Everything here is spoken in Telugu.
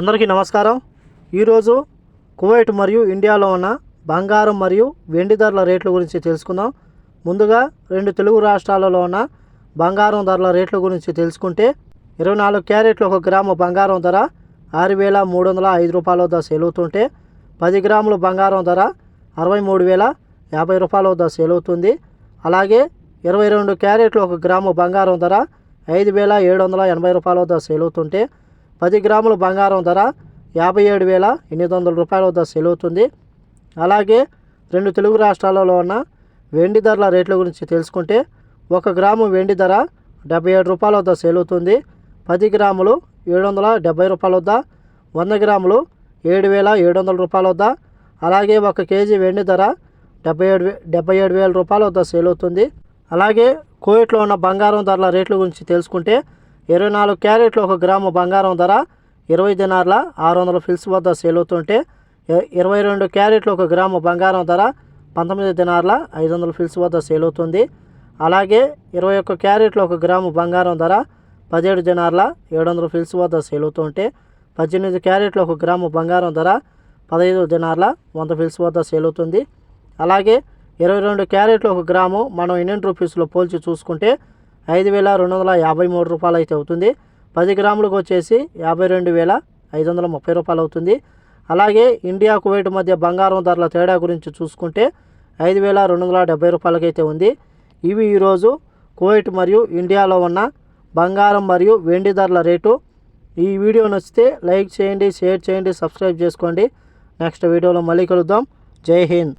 అందరికీ నమస్కారం. ఈరోజు కువైట్ మరియు ఇండియాలో ఉన్న బంగారం మరియు వెండి ధరల రేట్ల గురించి తెలుసుకుందాం. ముందుగా రెండు తెలుగు రాష్ట్రాలలో ఉన్న బంగారం ధరల రేట్ల గురించి తెలుసుకుంటే ఇరవై నాలుగు క్యారెట్లు ఒక గ్రాము బంగారం ధర ఆరు వేల మూడు వందల ఐదు రూపాయల వద్ద సేల్ అవుతుంటే పది గ్రాముల బంగారం ధర అరవై మూడు వేల యాభై రూపాయల వద్ద సేల్ అవుతుంది. అలాగే ఇరవై రెండు క్యారెట్లు ఒక గ్రాము బంగారం ధర ఐదు వేల ఏడు వందల ఎనభై రూపాయల వద్ద సేల్ అవుతుంటే పది గ్రాముల బంగారం ధర యాభై ఏడు వేల ఎనిమిది వందల రూపాయల వద్ద సేల్ అవుతుంది అలాగే రెండు తెలుగు రాష్ట్రాలలో ఉన్న వెండి ధరల రేట్ల గురించి తెలుసుకుంటే ఒక గ్రాము వెండి ధర డెబ్బై ఏడు రూపాయల వద్ద సేల్ అవుతుంది పది గ్రాములు ఏడు వందల డెబ్బై రూపాయల వద్ద వంద గ్రాములు ఏడు వేల ఏడు వందల రూపాయల వద్ద అలాగే ఒక కేజీ వెండి ధర డెబ్బై ఏడు డెబ్బై ఏడు వేల రూపాయల వద్ద సేల్ అవుతుంది అలాగే కోవిట్లో ఉన్న బంగారం ధరల రేట్ల గురించి తెలుసుకుంటే ఇరవై నాలుగు క్యారెట్లు ఒక గ్రాము బంగారం ధర ఇరవై దినార్ల ఆరు వందల ఫిల్స్ వద్ద సేల్ అవుతుంటే ఇరవై రెండు క్యారెట్లు ఒక గ్రాము బంగారం ధర పంతొమ్మిది దినార్ల ఐదు వందల ఫిల్స్ వద్ద సేల్ అవుతుంది. అలాగే ఇరవై ఒక్క క్యారెట్లు ఒక గ్రాము బంగారం ధర పదిహేడు దినార్ల ఏడు వందల ఫిల్స్ వద్ద సేల్ అవుతుంటే పద్దెనిమిది క్యారెట్లు ఒక గ్రాము బంగారం ధర పదహైదు దినార్ల వంద ఫిల్స్ వద్ద సేల్ అవుతుంది. అలాగే ఇరవై రెండు క్యారెట్లు ఒక గ్రాము మనం ఇండియన్ రూపీస్లో పోల్చి చూసుకుంటే ఐదు వేల రెండు వందల యాభై మూడు రూపాయలు అయితే అవుతుంది. పది గ్రాములకు వచ్చేసి యాభై రెండు వేల ఐదు వందల ముప్పై రూపాయలు అవుతుంది అలాగే ఇండియా కువైట్ మధ్య బంగారం ధరల తేడా గురించి చూసుకుంటే ఐదు వేల రెండు వందల డెబ్బై రూపాయలకైతే ఉంది. ఇవి ఈరోజు కువైట్ మరియు ఇండియాలో ఉన్న బంగారం మరియు వెండి ధరల రేటు. ఈ వీడియో నచ్చితే లైక్ చేయండి షేర్ చేయండి సబ్స్క్రైబ్ చేసుకోండి. నెక్స్ట్ వీడియోలో మళ్ళీ కలుద్దాం. జై హింద్.